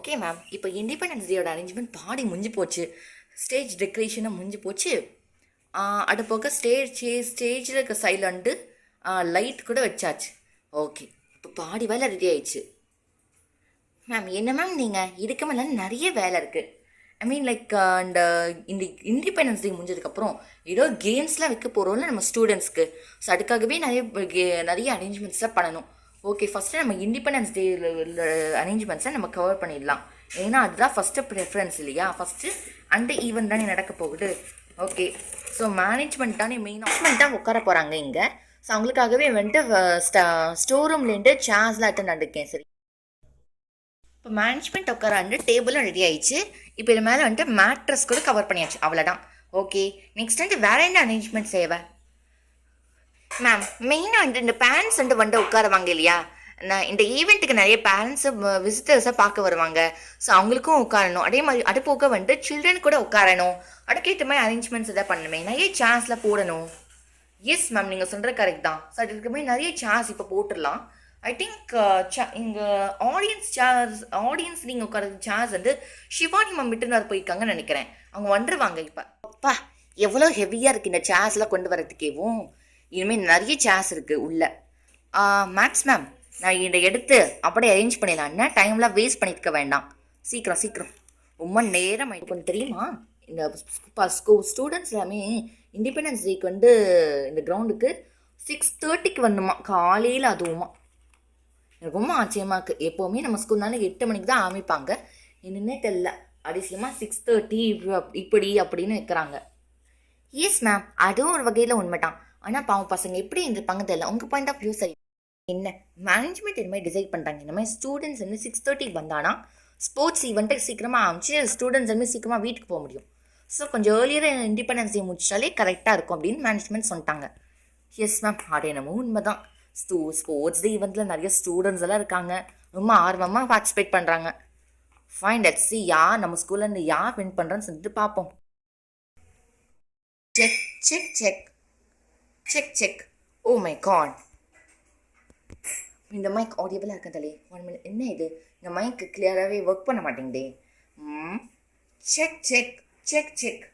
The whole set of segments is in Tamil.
ஓகே மேம் இப்போ இண்டிபெண்டன்ஸ் டேயோட அரேஞ்ச்மெண்ட் பாடி முடிஞ்சு போச்சு. ஸ்டேஜ் டெக்கரேஷனும் முடிஞ்சு போச்சு. அது போக ஸ்டேஜ் ஸ்டேஜில் இருக்க சைலண்டு லைட் கூட வச்சாச்சு. ஓகே இப்போ பாடி வேலை ரெடி ஆயிடுச்சு. மேம் என்ன மேம் நீங்கள் இதுக்கு மேலே நிறைய வேலை இருக்குது ஐ மீன் லைக் அந்த இந்த இண்டிபெண்டன்ஸ் டே முடிஞ்சதுக்கப்புறம் ஏதோ கேம்ஸ்லாம் வைக்க போகிறோம்ல நம்ம ஸ்டூடெண்ட்ஸ்க்கு ஸோ அதுக்காகவே நிறைய நிறைய அரேஞ்ச்மெண்ட்ஸ்லாம் பண்ணணும். ஓகே ஃபஸ்ட்டு நம்ம இண்டிபெண்டன்ஸ் டே அரேஞ்ச்மெண்ட்ஸை நம்ம கவர் பண்ணிடலாம். ஏன்னா அதுதான் ஃபஸ்ட்டு ப்ரிஃபரன்ஸ் இல்லையா? ஃபஸ்ட்டு அந்த ஈவெண்ட் தானே நடக்க போகுது. ஓகே ஸோ மேனேஜ்மெண்ட் தானே மெயின் மேனேஜ்மெண்ட் தான் உட்கார போகிறாங்க இங்கே. ஸோ அவங்களுக்காகவே வந்துட்டு ஸ்டோர் ரூம்லேருந்து சேர்ஸ்லாம் அட்டன் நடக்கேன் சரி. இப்போ மேனேஜ்மெண்ட் உட்கார வந்துட்டு டேபிளும் ரெடி ஆயிடுச்சு. இப்போ இது மேலே வந்துட்டு மேட்ரஸ் கூட கவர் பண்ணியாச்சு. அவ்வளோதான் ஓகே நெக்ஸ்ட் வந்து வேற என்ன அரேஞ்ச்மெண்ட் சேவை மேம் மெயினாக வந்து இந்த பேரண்ட்ஸ் வந்து வந்து உட்காருவாங்க இல்லையா? நான் இந்த ஈவெண்ட்டுக்கு நிறைய பேரண்ட்ஸு விசிட்டர்ஸை பார்க்க வருவாங்க. ஸோ அவங்களுக்கும் உட்காரணும். அதே மாதிரி அது போக வந்து சில்ட்ரன் கூட உட்காரணும். அதுக்கேற்ற மாதிரி அரேஞ்ச்மெண்ட்ஸ் எதாவது பண்ணணுமே நிறைய சான்ஸில் போடணும். எஸ் மேம் நீங்கள் சொல்கிற கரெக்ட் தான். ஸோ அதுக்கு மாதிரி நிறைய சார்ஸ் இப்போ போட்டுடலாம். ஐ திங்க் இங்கே ஆடியன்ஸ் சார்ஸ் ஆடியன்ஸ் நீங்கள் உட்கார சார்ஸ் வந்து சிவானி மேம் விட்டுனார் போயிருக்காங்கன்னு நினைக்கிறேன். அவங்க வந்துருவாங்க இப்போ. அப்பா எவ்வளோ ஹெவியாக இருக்குது இந்த சேர்ஸ்லாம் கொண்டு வரதுக்கேவும் இனிமேல் நிறைய சேர்ஸ் இருக்குது உள்ள. மேக்ஸ் மேம் நான் இதை எடுத்து அப்படியே அரேஞ்ச் பண்ணிடலாம். என்ன டைம்லாம் வேஸ்ட் பண்ணிக்க வேண்டாம். சீக்கிரம் சீக்கிரம். ரொம்ப நேரம் ஆயிட்டு தெரியுமா? இந்த ஸ்கூ ஸ்டூடெண்ட்ஸ் எல்லாமே இண்டிபெண்டன்ஸ் டேக்கு வந்து இந்த கிரவுண்டுக்கு சிக்ஸ் தேர்ட்டிக்கு வரணுமா? காலையில் அதுவுமா. எனக்கு ரொம்ப ஆச்சரியமா இருக்குது எப்போவுமே நம்ம ஸ்கூல்னால எட்டு மணிக்கு தான் ஆரம்பிப்பாங்க. என்னன்னே தெரில அதிசயமாக சிக்ஸ் தேர்ட்டி இப்படி அப்படின்னு வைக்கிறாங்க. எஸ் மேம் அதுவும் ஒரு வகையில் உண்மைதான். ஆனால் பாவம் பசங்க எப்படி இருந்திருப்பாங்க தெரியல. உங்கள் பாயிண்ட் ஆஃப் வியூ சரி. என்ன? மேனேஜ்மெண்ட் இந்த மாதிரி டிசைட் பண்ணுறாங்க இந்த மாதிரி ஸ்டூடெண்ட்ஸ் வந்து சிக்ஸ் தேர்ட்டிக்கு வந்தானா ஸ்போர்ட்ஸ் ஈவெண்ட்டு சீக்கிரமாக ஆரம்பிச்சு ஸ்டூடெண்ட்ஸ் வந்து சீக்கிரமாக வீட்டுக்கு போக முடியும். ஸோ கொஞ்சம் ஏர்லியராக இண்டிபெண்டன்ஸ் டே முடிச்சாலே கரெக்டாக இருக்கும் அப்படின்னு மேனேஜ்மெண்ட் சொல்லிட்டாங்க. எஸ் மேம் அது என்னமோ உண்மைதான். ஸ்டூ ஸ்போர்ட்ஸ் டே ஈவெண்ட்டில் நிறைய ஸ்டூடெண்ட்ஸ் எல்லாம் இருக்காங்க. ரொம்ப ஆர்வமாக பார்ட்டிசிபேட் பண்ணுறாங்க ஃபைன் லெட்ஸ் சி யார் நம்ம ஸ்கூலில் இருந்து யார் வின் பண்ணுறோன்னு சொல்லிட்டு பார்ப்போம். Check check check check check oh my god இந்த மைக் ஆடியபிளாக இருக்கதலே ஒன் மினிட் என்ன இது? இந்த மைக் கிளியராகவே ஒர்க் பண்ண மாட்டேங்குதே. ம். செக் செக் செக் செக்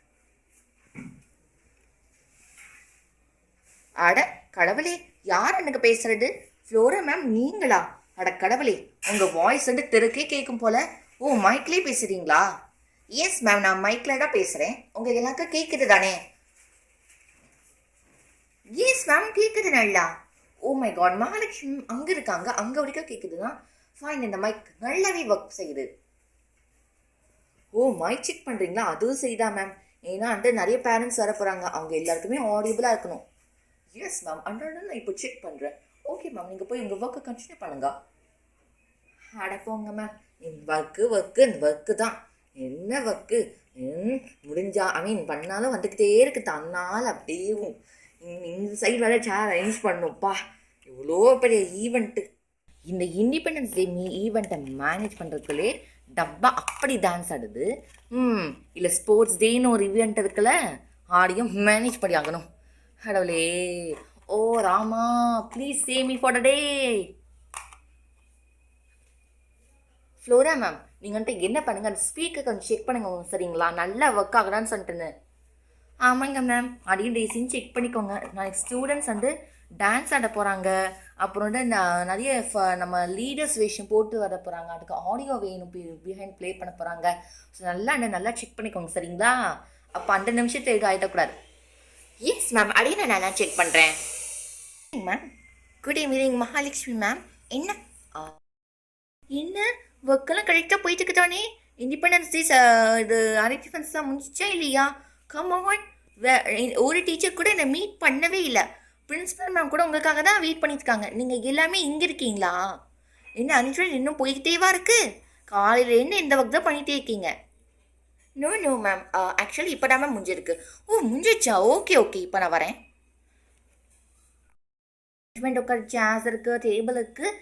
அட கடவுளே யார் எனக்கு பேசுறது? ஃப்ளோரா மேம் நீங்களா? அட கடவுளே உங்கள் வாய்ஸ் வந்து தெருக்கே கேட்கும் போல. ஓ மைக்லேயே பேசுறீங்களா? எஸ் மேம் நான் மைக்கில் தான் பேசுகிறேன் உங்கள் எல்லாருக்கும் கேட்குது தானே? எஸ் மேம் கேட்குது நல்லா. ஓ மை காட் மகாலட்சுமி அங்கே இருக்காங்க. அங்கே வரைக்கும் கேட்குதுன்னா ஃபைன் இந்த மைக் நல்லாவே ஒர்க் செய்யுது. Oh, ஓ மைக் செக் பண்ணுறீங்களா அதுவும் செய்தா மேம் ஏன்னா வந்து நிறைய பேரண்ட்ஸ் வர போகிறாங்க அவங்க எல்லாருக்குமே ஆடியபிளாக இருக்கணும். எஸ் மேம் அன்றாட நான் இப்போ செக் பண்ணுறேன் ஓகே மேம் நீங்கள் போய் உங்கள் ஒர்க்கை கண்டினியூ பண்ணுங்க. அட போங்க மேம் என் ஒர்க்கு ஒர்க்கு இந்த ஒர்க்கு தான். என்ன ஒர்க்கு முடிஞ்சா ஐ மீன் பண்ணாலும் வந்துக்கிட்டே இருக்கு. தன்னால் அப்படியேவும் இந்த- சைடு வர சேர் அரேஞ்ச் பண்ணும்ப்பா. இவ்வளோ பெரிய ஈவெண்ட்டு இந்த இண்டிபெண்டன்ஸ் டே மீ ஈவெண்ட்டை மேனேஜ் பண்ணுறதுக்குள்ளே டப்பா அப்படி டான்ஸ் ஆடுது. ம் இல்லை ஸ்போர்ட்ஸ் டேன்னு ஒரு ஈவெண்ட் இருக்குல்ல ஆடியும் மேனேஜ் பண்ணி ஆகணும். கடவுளே. ஓ Rama please save me for day Flora ma'am நீங்கள் வந்துட்டு என்ன பண்ணுங்கள் அந்த ஸ்பீக்கர் கொஞ்சம் செக் பண்ணுங்கள் சரிங்களா? நல்லா ஒர்க் ஆகுதான்னு சொல்லிட்டுன்னு. ஆமாங்க மேம் அதையும் டேஸையும் செக் பண்ணிக்கோங்க. நாளைக்கு ஸ்டூடெண்ட்ஸ் வந்து டான்ஸ் ஆட போகிறாங்க அப்புறம் வந்து நிறைய ஃப- நம்ம லீடர்ஸ் வேஷம் போட்டு வர போகிறாங்க அதுக்கு ஆடியோ வேணும். பிஹைண்ட் ப்ளே பண்ண போகிறாங்க ஸோ நல்லா நல்லா செக் பண்ணிக்கோங்க. சரிங்களா? அப்போ அந்த நிமிஷத்தை எதுவும் ஆகிடக்கூடாது எஸ் மேம் அதையும் நான் நல்லா செக் பண்ணுறேன் ma'am good evening Mahalakshmi ma'am என்ன? என்ன? ஒர்க்கெல்லாம் கரெக்டாக போயிட்டு இருக்கு தானே இண்டிபெண்டன்ஸ் டேஸ் இது அரேஞ்ச்மெண்ட்ஸ் தான் முடிஞ்சிச்சா இல்லையா? கம் ஆன் ஒரு டீச்சர் கூட என்னை மீட் பண்ணவே இல்லை. பிரின்ஸிபல் மேம் கூட உங்களுக்காக தான் வெயிட் பண்ணியிருக்காங்க. நீங்கள் எல்லாமே இங்கே இருக்கீங்களா? என்ன அனுப்பிச்சு இன்னும் போய்கிட்டேவா இருக்குது காலையிலேருந்து இந்த ஒர்க் தான் பண்ணிகிட்டே இருக்கீங்க? நோ நோ மேம் ஆக்சுவலி இப்போ தான் மேம் முடிஞ்சிருக்கு. ஓ முடிஞ்சிச்சா ஓகே ஓகே இப்போ நான் வரேன். உட்கார சேர்ஸ் இருக்குது டேபிள் இருக்குது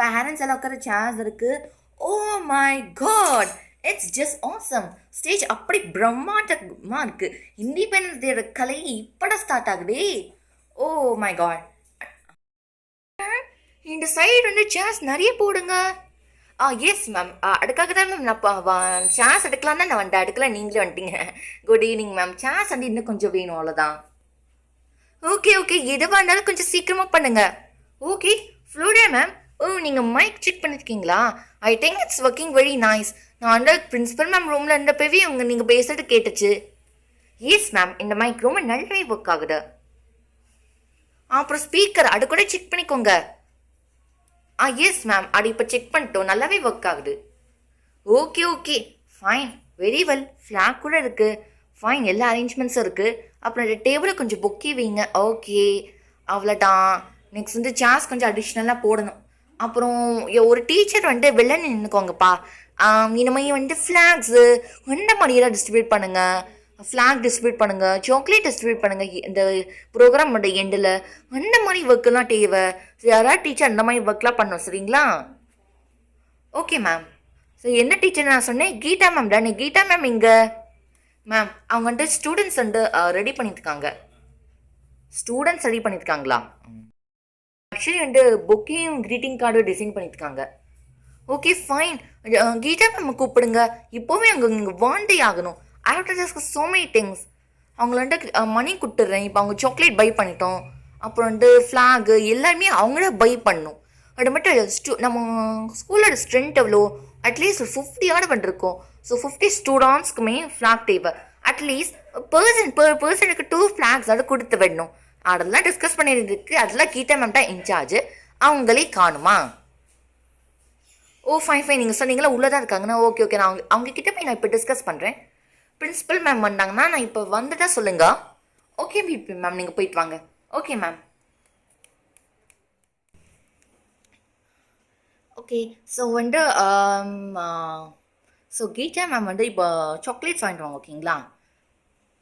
பேரண்ட்ஸ் எல்லாம் உட்கார சேர்ஸ் இருக்குது ஓ my god it's just awesome stage அப்படி பிரம்மாண்டமாக இருக்குது இண்டிபெண்டன்ஸ் டேயோட கலை இப்படா ஸ்டார்ட் ஆகுதே. ஓ மை காட் இந்த சைடு வந்து சேர்ஸ் நிறைய போடுங்க. ஆ எஸ் மேம் அதுக்காக தான் மேம் நான் சான்ஸ் எடுக்கலாம் தான் நான் வந்துட்டேன் எடுக்கல நீங்களே வந்துட்டீங்க. குட் ஈவினிங் மேம் சான்ஸ் வந்து இன்னும் கொஞ்சம் வேணும் அவ்வளோதான் ஓகே ஓகே எதுவாக இருந்தாலும் கொஞ்சம் சீக்கிரமாக பண்ணுங்க. ஓகே ஃப்ளோரியா மேம் ஓ நீங்கள் மைக் செக் பண்ணியிருக்கீங்களா I think it's working very nice நான் வந்து பிரின்ஸிபல் மேம் ரூமில் இருந்தப்பவே உங்க நீங்கள் பேசுறது கேட்டுச்சு. எஸ் மேம் இந்த மைக் ரொம்ப நல்லாவே ஒர்க் ஆகுது. அப்புறம் ஸ்பீக்கர் அது கூட செக் பண்ணிக்கோங்க. ஆ எஸ் மேம் அது இப்போ செக் பண்ணிட்டோம் நல்லாவே ஒர்க் ஆகுது. Okay okay fine very well flag கூட இருக்குது ஃபைன் எல்லா அரேஞ்ச்மெண்ட்ஸும் இருக்குது அப்புறம் இந்த டேபிளை கொஞ்சம் பொக்கி வைங்க. ஓகே அவ்வளோதான் நெக்ஸ்ட் வந்து சேர்ஸ் கொஞ்சம் அடிஷ்னலாக போடணும். அப்புறம் ஒரு டீச்சர் வந்து வெளில நின்றுக்கோங்கப்பா இந்த மாதிரி வந்து ஃப்ளாக்ஸு இந்த மாதிரியெல்லாம் டிஸ்ட்ரிபியூட் பண்ணுங்கள் ஃப்ளாக் டிஸ்ட்ரிபியூட் பண்ணுங்கள் சாக்லேட் டிஸ்ட்ரிபியூட் பண்ணுங்கள் இந்த ப்ரோக்ராமோட எண்டில் அந்த மாதிரி ஒர்க்கெல்லாம் தேவை. யாராவது டீச்சர் அந்த மாதிரி ஒர்க்லாம் பண்ணணும் சரிங்களா? ஓகே மேம் ஸோ என்ன டீச்சர் நான் சொன்னேன்? கீதா மேம் தானே? கீதா மேம் இங்கே மேம் அவங்க வந்துட்டு ஸ்டூடெண்ட்ஸ் வந்து ரெடி பண்ணியிருக்காங்க ஸ்டூடெண்ட்ஸ் ரெடி பண்ணியிருக்காங்களா ஆக்சுவலி வந்து புக்கையும் க்ரீட்டிங் கார்டும் டிசைன் பண்ணியிருக்காங்க ஓகே ஃபைன் கீதா மேம் கூப்பிடுங்க. இப்போவே அங்கே இங்கே வாண்டே ஆகணும். I have to just so many things அவங்கள வந்துட்டு மணி கொடுத்துட்றேன். இப்போ அவங்க சாக்லேட் பை பண்ணிட்டோம். அப்புறம் வந்து ஃப்ளாகு எல்லாமே அவங்களே பை பண்ணணும் அது மட்டும் ஸ்டூ நம்ம ஸ்கூலோட ஸ்ட்ரென்த் எவ்வளோ? அட்லீஸ்ட் ஒரு ஃபிஃப்டி ஆர்டர் பண்ணிருக்கோம் ஸோ ஃபிஃப்டி ஸ்டூடெண்ட்ஸ்க்குமே ஃப்ளாக் தேவை. அட்லீஸ்ட் பர்சன் பர் பர்சனுக்கு டூ ஃப்ளாக்ஸ் அதை கொடுத்து விடணும். அதெல்லாம் டிஸ்கஸ் பண்ணியிருந்துருக்கு அதெல்லாம் கீதா மேம் தான் இன்சார்ஜ் அவங்களே காணுமா? ஓ ஃபைன் ஃபைன் நீங்கள் சொன்னீங்களா உள்ளே தான் இருக்காங்கண்ணா ஓகே ஓகே நான் அவங்க அவங்க கிட்ட போய் நான் இப்போ டிஸ்கஸ் பண்ணுறேன் பிரின்சிபல் மேம் வந்தாங்கன்னா நான் இப்போ வந்துட்டா சொல்லுங்க. ஓகே பிபி மேம் நீங்கள் போயிட்டு வாங்க. ஓகே மேம் ஓகே ஸோ வந்து ஸோ கீதா மேம் வந்து இப்போ சாக்லேட்ஸ் வாங்கிட்டு வாங்க ஓகேங்களா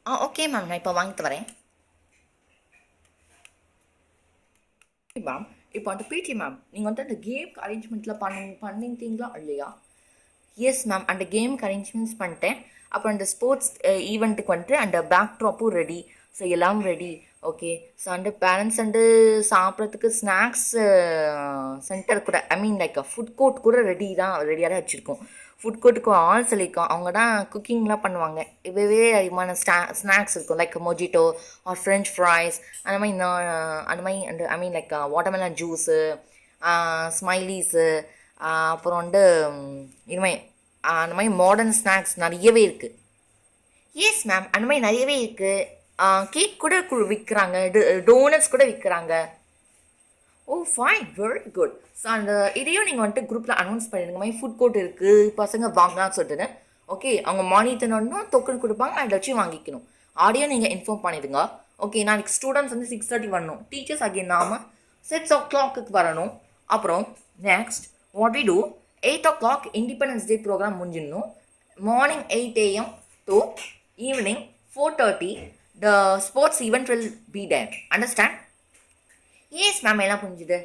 ஆ ஓகே மேம் நான் இப்போ வாங்கிட்டு வரேன். மேம் இப்போ அந்த பிடி மேம் நீங்கள் வந்து அந்த கேம்க்கு அரேஞ்ச்மெண்ட்டில் பண்ணி பண்ணிட்டீங்களா இல்லையா? எஸ் மேம் அந்த கேமுக்கு அரேஞ்ச்மெண்ட்ஸ் பண்ணிட்டேன். அப்புறம் அந்த ஸ்போர்ட்ஸ் ஈவெண்ட்டுக்கு வந்துட்டு அந்த பேக் ட்ராப்பும் ரெடி ஸோ எல்லாம் ரெடி ஓகே ஸோ அந்த பேரண்ட்ஸ் வந்து சாப்பிட்றதுக்கு ஸ்நாக்ஸ் சென்டர் கூட I mean like food court கூட ரெடி தான் ரெடியாக தான் வச்சுருக்கோம். ஃபுட் கோர்ட்டுக்கு ஆள் சொல்லியிருக்கோம் அவங்க தான் குக்கிங்லாம் பண்ணுவாங்க. இவ்வளவே அதிகமான ஸ்டா ஸ்நாக்ஸ் இருக்கும். Like mojito or french fries அந்த மாதிரி அந்த மாதிரி and I mean like watermelon juice smileys அப்புறம் வந்து ம், uh, அந்த மாதிரி மாடர்ன் ஸ்நாக்ஸ் நிறையவே இருக்குது எஸ் மேம் அந்த மாதிரி நிறையவே இருக்குது கேக் uh, கூட கு- விற்கிறாங்க டோனட்ஸ் கூட விற்கிறாங்க oh fine very good so அந்த இதையும் நீங்கள் வந்துட்டு குரூப்பில் அனௌன்ஸ் பண்ணிடுங்க. மாதிரி ஃபுட் கோர்ட் இருக்குது பசங்க வாங்கலாம்னு சொல்லிட்டு ஓகே அவங்க மானியத்தனோடனா டோக்கன் கொடுப்பாங்க. அதை வச்சு வாங்கிக்கணும். ஆடியோ நீங்கள் இன்ஃபார்ம் பண்ணிடுங்க. ஓகே நாளைக்கு ஸ்டூடெண்ட்ஸ் வந்து சிக்ஸ் தேர்ட்டி வரணும். டீச்சர்ஸ் ஆகிய நாம சிக்ஸ் ஓ கிளாக்கு வரணும். அப்புறம் next what we do eight o'clock independence day program முடிஞ்சிடணும் morning eight AM to evening four thirty the sports event will be there understand yes ma'am எல்லாம் புரிஞ்சுது.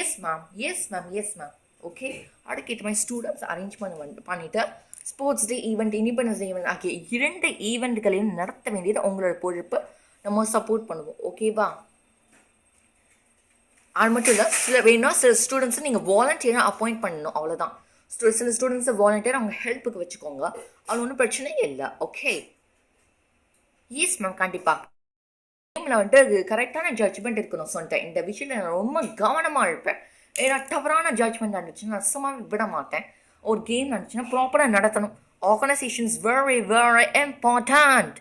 Yes ma'am yes ma'am yes ma'am okay அதுக்கேற்ற மாதிரி ஸ்டூடெண்ட்ஸ் அரேஞ்ச் பண்ண வந்து பண்ணிவிட்டு sports day event independence day event ஆகிய இரண்டு ஈவெண்ட்களையும் நடத்த வேண்டியது உங்களோட பொறுப்பு. நம்ம சப்போர்ட் பண்ணுவோம். ஓகேவா அது மட்டும் இல்லை சில வேணும்னா சில ஸ்டூடெண்ட்ஸை நீங்கள் வாலண்டியராக அப்பாயிண்ட் பண்ணணும். அவ்வளோதான் ஸ்டூ சில ஸ்டூடெண்ட்ஸை வாலண்டியர் அவங்க ஹெல்ப்புக்கு வச்சுக்கோங்க. அது ஒன்றும் பிரச்சனை இல்லை. ஓகே எஸ் மேம் கண்டிப்பாக கேமில் வந்துட்டு அது கரெக்டான ஜட்ஜ்மெண்ட் இருக்கணும் சொல்லிட்டேன். இந்த விஷயத்தில் நான் ரொம்ப கவனமாக இருப்பேன். ஏன்னா தவறான ஜட்ஜ்மெண்ட் இருந்துச்சுன்னா நான் சும்மா விட மாட்டேன். ஒரு கேம் நடந்துச்சுன்னா ப்ராப்பராக நடத்தணும். Organisations very very important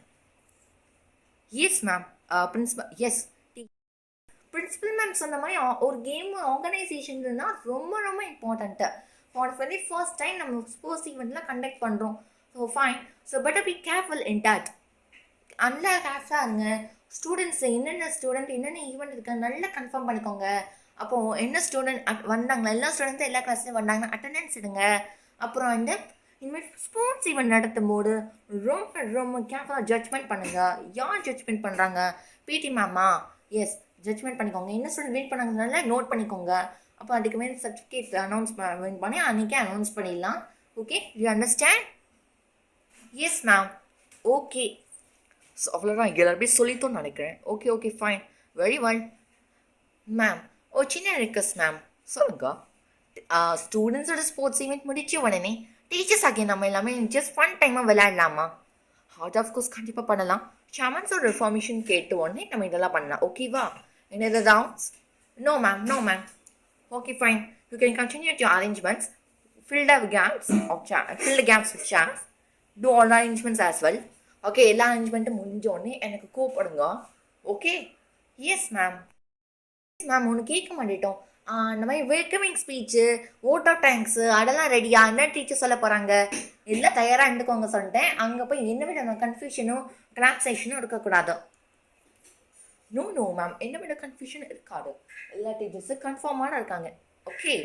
yes ma'am principal yes principal ma'am சொன்ன மாதிரி ஒரு கேம் ஆர்கனைசேஷன்னா ரொம்ப ரொம்ப important for very first time நம்ம ஸ்போர்ட்ஸ் ஈவெண்ட்லாம் கண்டக்ட் பண்ணுறோம் so fine so better be careful in that அன்ல கேர்ஃபுல்லாக இருங்க. ஸ்டூடெண்ட்ஸ் என்னென்ன ஸ்டூடெண்ட் என்னென்ன ஈவெண்ட் இருக்கு நல்லா கன்ஃபார்ம் பண்ணிக்கோங்க. அப்போது என்ன ஸ்டூடெண்ட் வந்தாங்களா? எல்லா ஸ்டூடெண்ட்ஸும் எல்லா கிளாஸ்லையும் வந்தாங்கன்னா அட்டெண்டன்ஸ் எடுங்க. அப்புறம் வந்து இனிமேல் ஸ்போர்ட்ஸ் ஈவெண்ட் நடத்தும் போது ரொம்ப ரொம்ப கேர்ஃபுல்லாக ஜட்ஜ்மெண்ட் பண்ணுங்கள் யார் ஜட்ஜ்மெண்ட் பண்ணுறாங்க பிடி மேமா எஸ் ஜட்ஜ்மெண்ட் பண்ணிக்கோங்க. என்ன ஸ்டூடெண்ட் வின் பண்ணாங்கனால நோட் பண்ணிக்கோங்க. அப்போ அதுக்கு மேலே சர்டிஃபிகேட் அனௌன்ஸ் வின் பண்ணி அன்றைக்கே அனௌன்ஸ் பண்ணிடலாம். Okay you understand yes ma'am okay so அவ்வளோதான் எல்லாருமே சொல்லித்தோன்னு நினைக்கிறேன். Okay okay fine very well ma'am oh சின்ன ரிக்வஸ்ட் மேம் சொல்லுங்க. ஸ்டூடெண்ட்ஸோட ஸ்போர்ட்ஸ் ஈவெண்ட் முடிச்சு உடனே டீச்சர்ஸ் ஆகிய நம்ம எல்லாமே ஜஸ்ட் ஃபன் டைமாக விளையாடலாமா? ஹார்ட் ஆஃப் கோர்ஸ் கண்டிப்பாக பண்ணலாம். ஷாமன்ஸோட ரெஃபார்மேஷன் கேட்டு உடனே நம்ம இதெல்லாம் பண்ணலாம். ஓகேவா என்னது doubts no ma'am no ma'am okay fine you can continue to arrangements fill the gaps of cha- fill the gaps with chairs do all the arrangements as well. Okay எல்லா அரேஞ்ச்மெண்ட்டும் முடிஞ்ச உடனே எனக்கு கூப்பிடுங்க. ஓகே எஸ் மேம் மேம் ஒன்று கேட்க மாட்டேட்டோம் இந்த மாதிரி welcoming speech vote of thanks அதெல்லாம் ரெடியா என்ன டீச்சர் சொல்ல போகிறாங்க எல்லாம் தயாராக இருந்துக்கோங்க சொல்லிட்டேன். அங்கே போய் என்ன விட கன்ஃபியூஷனும் கிளாப்சேஷனும் இருக்கக்கூடாது. நோ நோ மேம் என்ன விட கன்ஃபியூஷன் இருக்காது. எல்லா டீச்சர்ஸும் கன்ஃபார்மான இருக்காங்க. ஓகே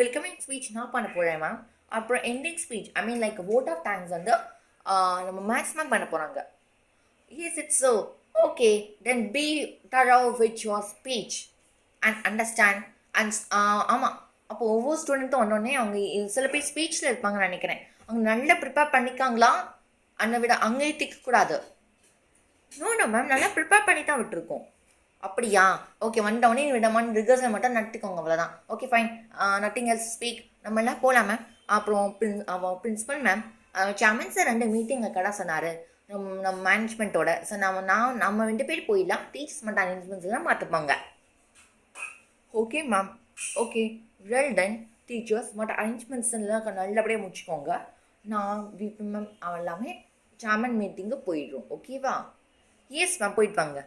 வெல்கமிங் ஸ்பீச் நான் பண்ண போகிறேன் மேம் அப்புறம் ending speech I mean like vote of thanks வந்து நம்ம மேக்ஸிமம் பண்ண போகிறாங்க is it's so okay then be thorough with your speech and understand and ஆமாம் அப்போ ஒவ்வொரு ஸ்டூடெண்ட்டும் ஒன்றொன்னே அவங்க சில பேர் ஸ்பீச்சில் இருப்பாங்கன்னு நினைக்கிறேன். அவங்க நல்லா ப்ரிப்பேர் பண்ணிக்காங்களா? அன்னை விட அங்கே திக்கக்கூடாது. நோ நோ மேம் நல்லா ப்ரிப்பேர் பண்ணி தான் விட்டுருக்கோம். அப்படியா? ஓகே வந்தவொடனே விடமான ரிகர்சல் மட்டும் நட்டுக்கோங்க அவ்வளோதான் okay fine nothing else speak நம்ம எல்லாம் போகலாம் மேம் அப்புறம் பிரின் அவன் பிரின்ஸிபல் மேம் சாமன் சார் ரெண்டு மீட்டிங் கடை சொன்னார். நம்ம நம்ம மேனேஜ்மெண்ட்டோட ஸோ நம்ம நான் நம்ம ரெண்டு பேர் போயிடலாம். டீச்சர்ஸ் மட்டும் அரேஞ்ச்மெண்ட்ஸ் எல்லாம் பார்த்துப்பாங்க. Okay ma'am okay well done teachers மற்ற அரேஞ்ச்மெண்ட்ஸ் எல்லாம் நல்லபடியாக முடிச்சுக்கோங்க. நான் விபி மேம் அவன் எல்லாமே சாமன் மீட்டிங்கு போயிடுறோம். ஓகேவா எஸ் மேம் போயிட்டு வாங்க.